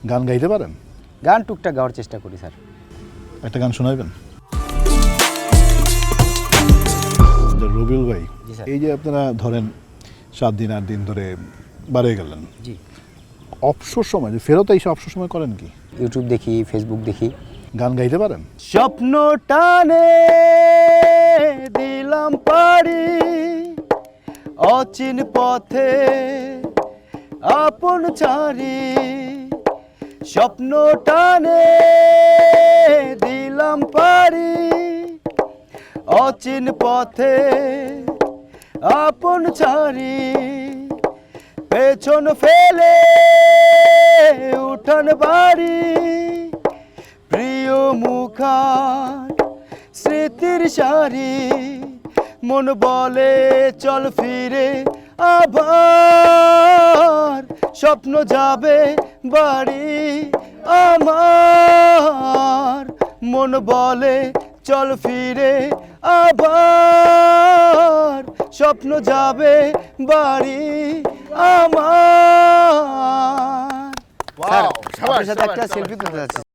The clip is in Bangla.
গান গাইতে পারেন? গান টুকটাক গাওয়ার চেষ্টা করি স্যার। একটা গান শোনাবেন রবিউল ভাই এই যে আপনারা ধরেন সাত দিন আট দিন ধরে বাড়িয়ে গেলেন। জি। অবসর সময় যে ফেরত এসে অবসর সময় করেন কি? ইউটিউব দেখি ফেসবুক দেখি। গান গাইতে পারেন? স্বপ্ন টানে দিলাম পারি অচিন পথে আপন ছাড়ি। স্বপ্ন টানে দিলাম পারি। অচিন পথে আপন ছাড়ি। পেছন ফেলে উঠান বাড়ি। প্রিয় মুখার স্মৃতির সারি। মন বলে, চল ফিরে আবার। স্বপ্ন যাবে বাড়ি আমার। মন বলে চল ফিরে আবার। স্বপ্ন যাবে বাড়ি আমার। সাথে একটা সেলফি তুলতে যাচ্ছি।